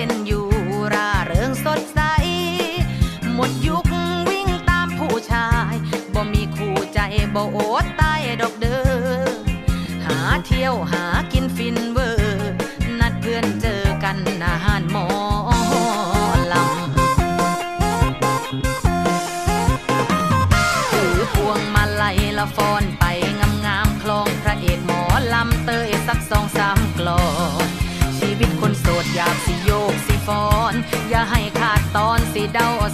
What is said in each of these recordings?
เป็นอยู่ราเริงสดใส หมดยุควิ่งตามผู้ชาย บ่มีคู่ใจบ่โอดตายดอกเด้อหาเที่ยวหากินฟินเวอร์นัดเพื่อนเจอกันนานมอลำถือพวงมาลัยละฟอนไปงามงามคลองพระเอกหมอลำเตยสักสองสามกลองชีวิตคนโสดอยากสี đau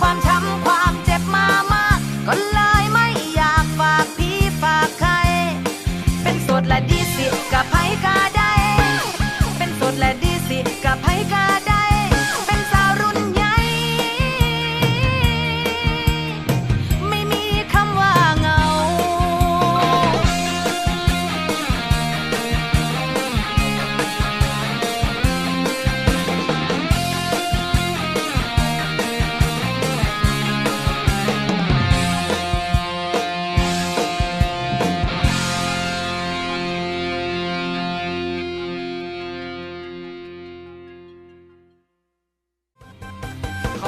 ความท้า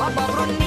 обобрунь